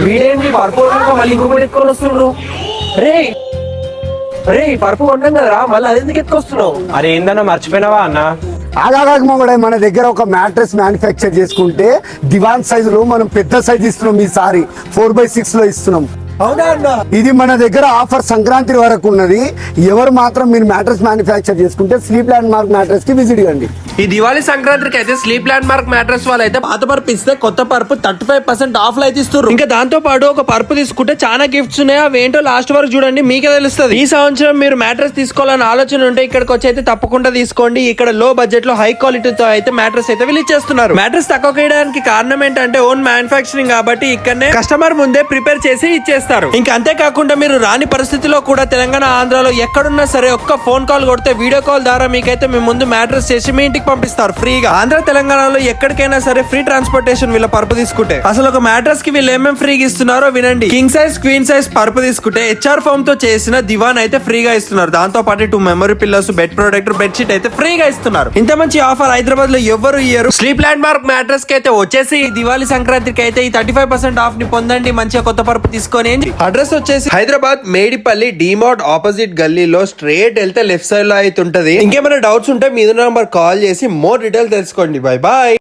వీడేంటి పరుపు మళ్ళీ ఇంకొకటి ఎత్తుకొని వస్తుండ్రు రే! రే పరుపు కొన్నాం కదరా మళ్ళీ అది ఎందుకు ఎత్తుకొస్తున్నావు అరే ఏందన్నా మర్చిపోయినావా అన్న? ఆగాగాక మొగడే మన దగ్గర ఒక మ్యాట్రెస్ మ్యానుఫ్యాక్చర్ చేసుకుంటే దివాన్ సైజులో మనం పెద్ద సైజ్ ఇస్తున్నాం ఈసారి ఫోర్ బై సిక్స్లో ఇస్తున్నాం. అవునా అన్న? ఇది మన దగ్గర ఆఫర్ సంక్రాంతి వరకు ఉన్నది. ఎవరు మాత్రం మీరు మ్యాట్రెస్ మ్యానుఫ్యాక్చర్ చేసుకుంటే స్లీప్ ల్యాండ్ మార్క్ మ్యాట్రెస్కి విజిట్ కండి ఈ దివాళీ సంక్రాంతికి అయితే స్లీప్ ల్యాండ్ మార్క్ మ్యాట్రెస్ వాళ్ళు అయితే పాత పరుపు ఇస్తే కొత్త పరుపు థర్టీ ఫైవ్ పర్సెంట్ ఆఫ్లో అయితే ఇస్తారు ఇంకా దాంతో పాటు ఒక పరుపు తీసుకుంటే చాలా గిఫ్ట్స్ ఉన్నాయి. అవి ఏంటో లాస్ట్ వరకు చూడండి మీకే తెలుస్తుంది. ఈ సంవత్సరం మీరు మ్యాట్రెస్ తీసుకోవాలని ఆలోచన ఉంటే ఇక్కడికి వచ్చి అయితే తప్పకుండా తీసుకోండి. ఇక్కడ లో బడ్జెట్లో హై క్వాలిటీతో అయితే మ్యాట్రెస్ అయితే వీళ్ళు ఇచ్చేస్తున్నారు మ్యాట్రెస్ తక్కువ వేయడానికి కారణం ఏంటంటే ఓన్ మ్యానుఫాక్చరింగ్ కాబట్టి ఇక్కడనే కస్టమర్ ముందే ప్రిపేర్ చేసి ఇచ్చేస్తారు. ఇంకా అంతేకాకుండా మీరు రాని పరిస్థితిలో కూడా తెలంగాణ ఆంధ్రలో ఎక్కడున్నా సరే ఒక్క ఫోన్ కాల్ కొడితే వీడియో కాల్ ద్వారా మీకైతే మీ ముందు మ్యాట్రస్ చేసి మీ ఇంటికి పంపిస్తారు ఫ్రీగా. ఆంధ్ర తెలంగాణలో ఎక్కడికైనా సరే ఫ్రీ ట్రాన్స్పోర్టేషన్ వీళ్ళ పరుపు తీసుకుంటే. అసలు ఒక మ్యాట్రస్కి వీళ్ళు ఏమేమి ఫ్రీగా ఇస్తున్నారో వినండి. కింగ్ సైజ్ క్వీన్ సైజ్ పరుపు తీసుకుంటే హెచ్ఆర్ ఫోమ్తో చేసిన దివాన్ అయితే ఫ్రీగా ఇస్తున్నారు. దాంతో పాటు two memory pillows bed product bed sheet అయితే ఫ్రీగా ఇస్తున్నారు. ఇంత మంచి ఆఫర్ హైదరాబాద్లో ఎవరు ఇయ్యరు. స్లీప్ ల్యాండ్ మార్క్ మ్యాడ్రస్కి అయితే వచ్చేసి ఈ దివాళీ సంక్రాంతికి అయితే ఈ థర్టీ ఫైవ్ పర్సెంట్ ఆఫ్ని పొందండి. మంచిగా కొత్త పరుపు తీసుకొని అడ్రస్ వచ్చేసి హైదరాబాద్ మేడిపల్లి డిమార్ట్ ఆపోజిట్ గల్లీలో స్ట్రేట్ వెళ్తే లెఫ్ట్ సైడ్లో అయితే ఉంటది. ఇంకేమైనా డౌట్స్ ఉంటే మీద నంబర్ కాల్ చేసి మోర్ డీటెయిల్ తెలుసుకోండి. Bye bye